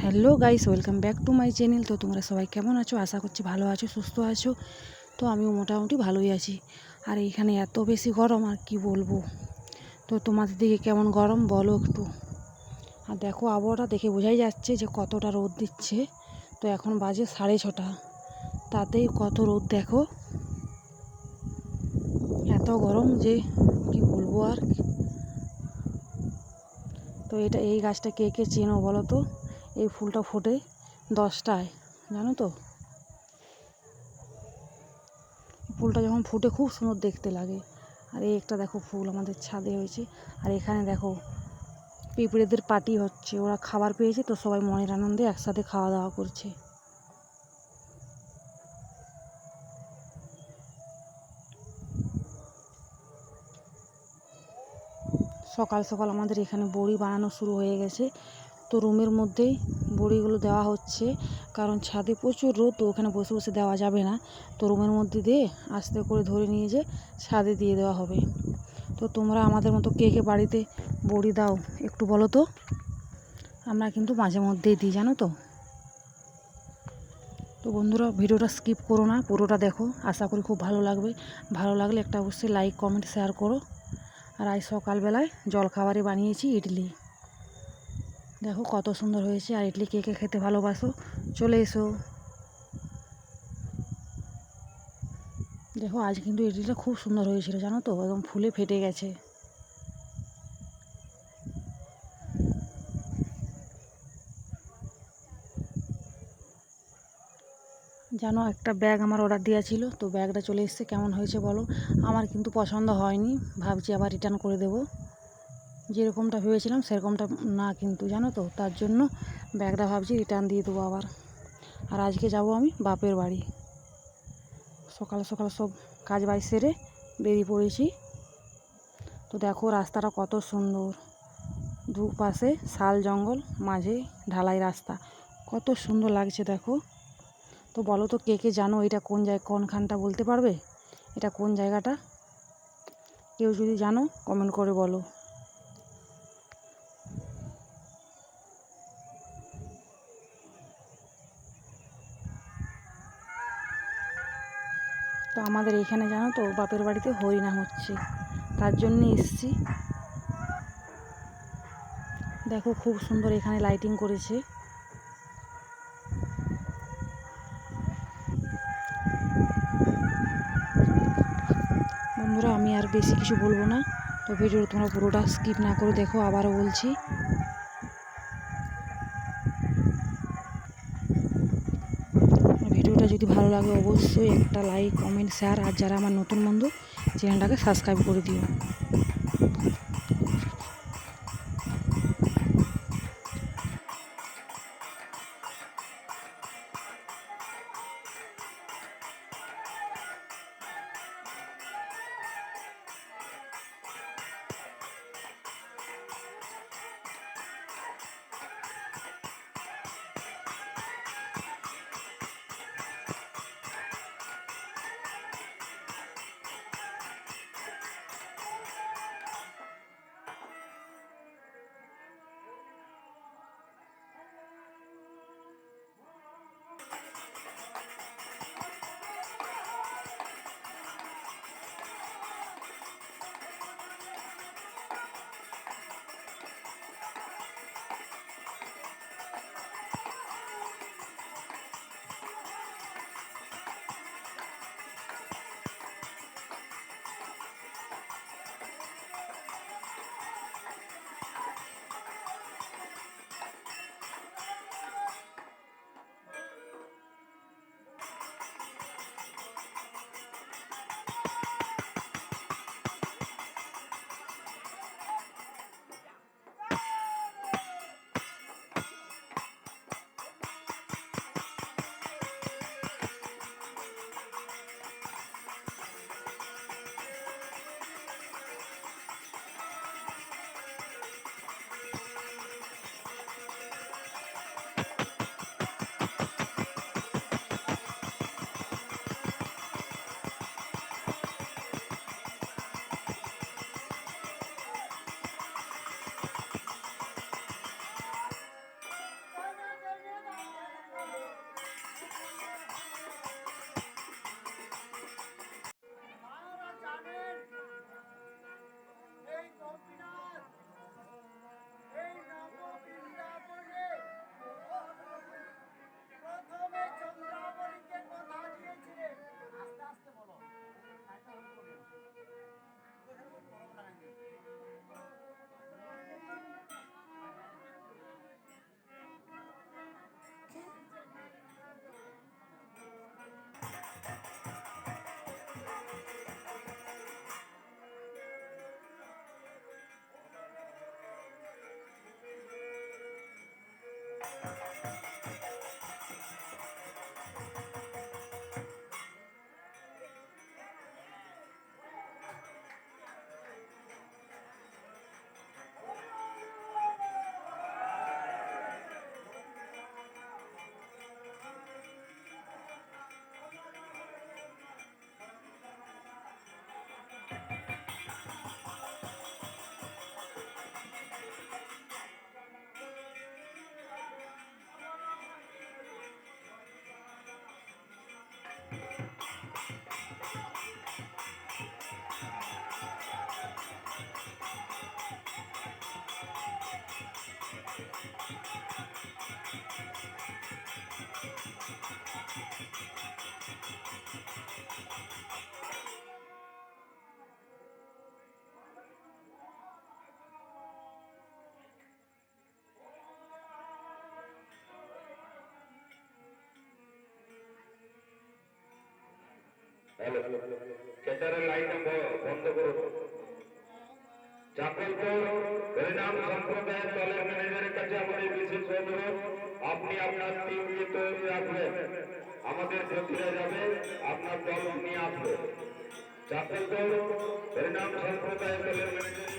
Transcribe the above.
Hello guys, welcome back to my channel. তো তোমরা সবাই কেমন আছো? আশা করছি ভালো আছো, সুস্থ আছো। তো আমিও মোটামুটি ভালোই আছি। আর এখানে এত বেশি গরম, আর কি বলব? তো তোমাদের দিকে কেমন গরম বলো একটু। আর দেখো, আবহাওয়াটা দেখে বোঝাই যাচ্ছে যে কতটা রোদ দিচ্ছে। তো এখন বাজে সাড়ে ছটা। তাতেই কত রোদ দেখো? এত গরম যে কি বলব আর? তো এটা, এই গাছটা কে কে চেনো বলো তো? এই ফুলটা ফোটে দশটায়, জানো তো? ফুলটা যখন ফুটে খুব সুন্দর দেখতে লাগে। আর এই একটা দেখো ফুল আমাদের ছাদে হয়েছে। আর এখানে দেখো পিঁপড়েদের পার্টি হচ্ছে। ওরা খাবার পেয়েছে তো সবাই মনের আনন্দে একসাথে খাওয়া দাওয়া করছে। সকাল সকাল আমাদের এখানে বড়ি বানানো শুরু হয়ে গেছে। তো রুমের মধ্যেই বড়িগুলো দেওয়া হচ্ছে। কারণ ছাদে প্রচুর রোদ, তো ওখানে বসে বসে দেওয়া যাবে না। তো রুমের মধ্যে দিয়ে আস্তে করে ধরে নিয়ে যে ছাদে দিয়ে দেওয়া হবে। তো তোমরা আমাদের মতো কে কে বাড়িতে বড়ি দাও একটু বলো তো? আমরা কিন্তু মাঝে মধ্যেই দিই, জানো তো? তো বন্ধুরা, ভিডিওটা স্কিপ করো না, পুরোটা দেখো। আশা করি খুব ভালো লাগবে। ভালো লাগলে একটা অবশ্যই লাইক, কমেন্ট, শেয়ার করো। আর আজ সকালবেলায় জলখাবারে বানিয়েছি, ইডলি। দেখো কত সুন্দর হয়েছে, আর ইডলি কে কে খেতে ভালোবাসো? চলে এসো। দেখো, আজ কিন্তু ইডলিটা খুব সুন্দর হয়েছিল, জানো তো? একদম ফুলে ফেটে গেছে। জানো, একটা ব্যাগ আমার অর্ডার দেওয়া ছিল, তো ব্যাগটা চলে এসছে। কেমন হয়েছে বলো? আমার কিন্তু পছন্দ হয়নি। ভাবছি আবার রিটার্ন করে দেবো। যেরকমটা ভেবেছিলাম সেরকমটা না কিন্তু, জানো তো? তার জন্য ব্যাগটা ভাবছি রিটার্ন দিয়ে দেবো আবার। আর আজকে যাব আমি বাপের বাড়ি। সকাল সকাল সব কাজ বাজ সেরে বেরিয়ে পড়েছি। তো দেখো রাস্তাটা কত সুন্দর। দুপাশে শাল জঙ্গল, মাঝে ঢালাই রাস্তা। কত সুন্দর লাগছে দেখো। তো বলো তো কে কে জানো এটা কোন জায়গা কোনখানটা বলতে পারবে? এটা কোন জায়গাটা? কেউ যদি জানো কমেন্ট করে বলো। তো আমাদের এইখানে জানো তো, বাপের বাড়িতে হরিনাম হচ্ছে। তার জন্য এসছি। দেখো খুব সুন্দর এখানে লাইটিং করেছে। বন্ধুরা, আমি আর বেশি কিছু বলব না। তো ভিডিও তোমরা পুরোটা স্কিপ না করে দেখো, আবারও বলছি। যদি ভালো লাগে অবশ্যই একটা লাইক কমেন্ট শেয়ার আর যারা আমার নতুন বন্ধু চ্যানেলটাকে সাবস্ক্রাইব করে দিও। হ্যালো কেচারের লাইনটা বন্ধ করুন চাকলপুর হরিনাম সম্প্রদায়ের দলের ম্যানেজারের কাছে আমাদের বিশেষ অনুরোধ, আপনি আপনার টিমকে তৈরি রাখবেন। আমাদের প্রতিরা যাবে, আপনার দল নিয়ে আসবে। চাকলপুর হরিনাম সম্প্রদায়ের দলের ম্যানেজার